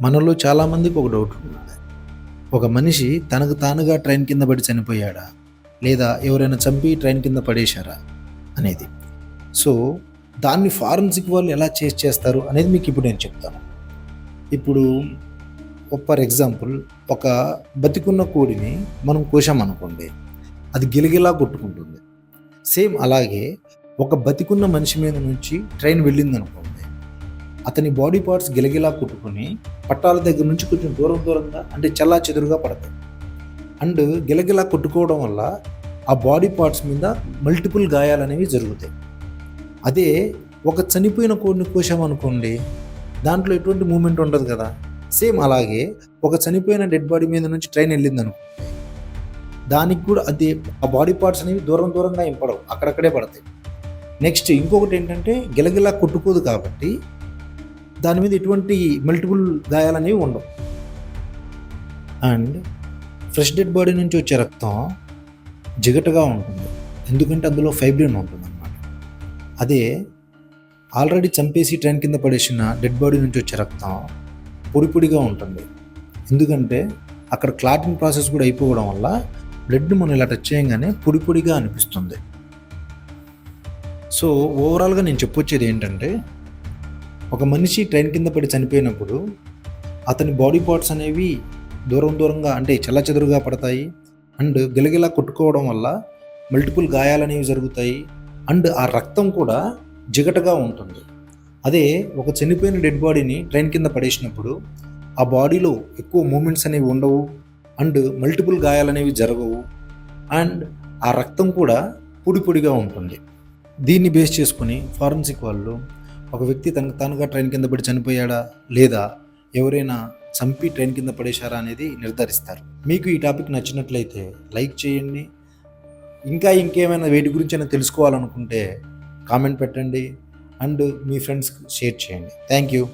మనలో చాలామందికి ఒక డౌట్ ఉంటుంది. ఒక మనిషి తనకు తానుగా ట్రైన్ కింద పడి చనిపోయాడా? లేదా ఎవరైనా చంపి ట్రైన్ కింద పడేశారా? అనేది. సో దాన్ని ఫారెన్సిక్ వాళ్ళు ఎలా చేసి చేస్తారు అనేది మీకు ఇప్పుడు నేను చెప్తాను. ఇప్పుడు ఫర్ ఎగ్జాంపుల్ ఒక బతికున్న కోడిని మనం కోసామనుకోండి అది గిలగిలా కొట్టుకుంటుంది. సేమ్ అలాగే ఒక బతికున్న మనిషి మీద నుంచి ట్రైన్ వెళ్ళింది అనుకోండి అతని బాడీ పార్ట్స్ గిలగిలా కొట్టుకొని పట్టాల దగ్గర నుంచి కొంచెం దూరం దూరంగా అంటే చల్లా చెదురుగా పడతాయి. అండ్ గిలగిలా కొట్టుకోవడం వల్ల ఆ బాడీ పార్ట్స్ మీద మల్టిపుల్ గాయాలు అనేవి జరుగుతాయి. అదే ఒక చనిపోయిన కోడిని కోసామనుకోండి దాంట్లో ఎటువంటి మూమెంట్ ఉండదు కదా. సేమ్ అలాగే ఒక చనిపోయిన డెడ్ బాడీ మీద నుంచి ట్రైన్ వెళ్ళిందను దానికి కూడా అది ఆ బాడీ పార్ట్స్ అనేవి దూరం దూరంగా ఏం పడవు అక్కడక్కడే పడతాయి. నెక్స్ట్ ఇంకొకటి ఏంటంటే గిలగిలా కొట్టుకోదు కాబట్టి దాని మీద ఎటువంటి మల్టిపుల్ గాయాలనేవి ఉండవు. అండ్ ఫ్రెష్ డెడ్ బాడీ నుంచి వచ్చే రక్తం జిగటగా ఉంటుంది. ఎందుకంటే అందులో ఫైబ్రిన్ ఉంటుంది అనమాట అదే ఆల్రెడీ చంపేసి ట్రైన్ కింద పడేసిన డెడ్ బాడీ నుంచి వచ్చే రక్తం పొడి పొడిగా ఉంటుంది. ఎందుకంటే అక్కడ క్లాటింగ్ ప్రాసెస్ కూడా అయిపోవడం వల్ల బ్లడ్ మనం ఇలా టచ్ చేయగానే పొడి పొడిగా అనిపిస్తుంది. సో ఓవరాల్గా నేను చెప్పొచ్చేది ఏంటంటే ఒక మనిషి ట్రైన్ కింద పడి చనిపోయినప్పుడు అతని బాడీ పార్ట్స్ అనేవి దూరం దూరంగా అంటే చెల్లచెదురుగా పడతాయి. అండ్ గిలగిలా కొట్టుకోవడం వల్ల మల్టిపుల్ గాయాలు అనేవి జరుగుతాయి. అండ్ ఆ రక్తం కూడా జిగటగా ఉంటుంది. అదే ఒక చనిపోయిన డెడ్ బాడీని ట్రైన్ కింద పడేసినప్పుడు ఆ బాడీలో ఎక్కువ మూమెంట్స్ అనేవి ఉండవు. అండ్ మల్టిపుల్ గాయాలు అనేవి జరగవు. అండ్ ఆ రక్తం కూడా పొడి పొడిగా ఉంటుంది. దీన్ని బేస్ చేసుకుని ఫారెన్సిక్ వాళ్ళు ఒక వ్యక్తి తనకు తానుగా ట్రైన్ కింద పడి చనిపోయాడా లేదా ఎవరైనా చంపి ట్రైన్ కింద పడేశారా అనేది నిర్ధారిస్తారు. మీకు ఈ టాపిక్ నచ్చినట్లయితే లైక్ చేయండి. ఇంకా ఇంకేమైనా వేటి గురించి అయినా తెలుసుకోవాలనుకుంటే కామెంట్ పెట్టండి. అండ్ మీ ఫ్రెండ్స్కి షేర్ చేయండి. Thank you.